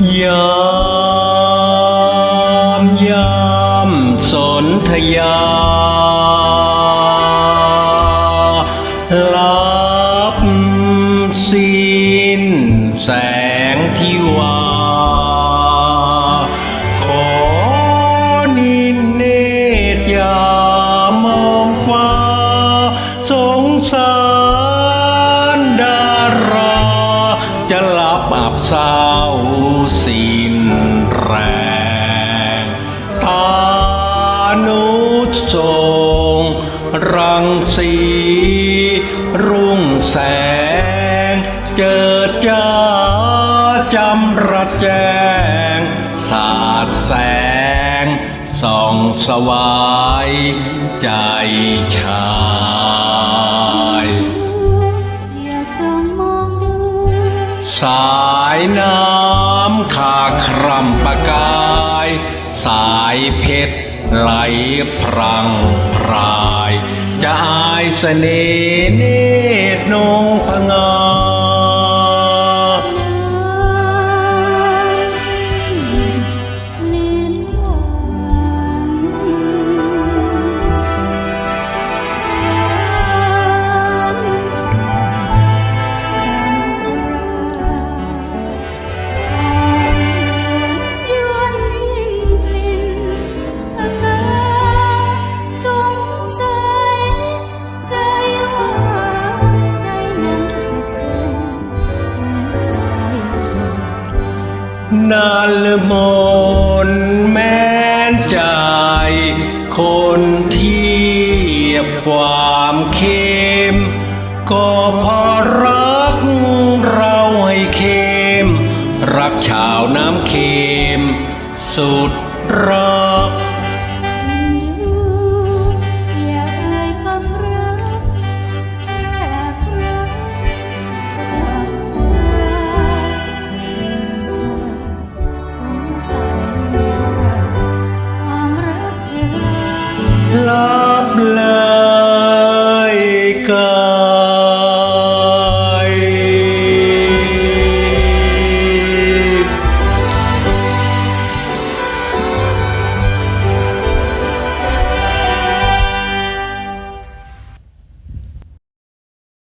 ยามยามสนธยา ลับสิ้นแสงที่วาขอนินเนตยามองฟ้าสงสาร เศร้าสิ้นแรงตานุทรงรังสีรุ่งแสง เจิดจ้าจำระแจง สาดแสงส่องสวายใจชา สายน้ำขาครำประกาย สายเพชรไหลพรังพราย จะอายเสน่ห์เนตรนงพงา นัลมนแม้นใจ คนเทียบความเข้ม ก็พอรักเราให้เข้ม รักชาวน้ำเค็มสุดรัก lặp lại cả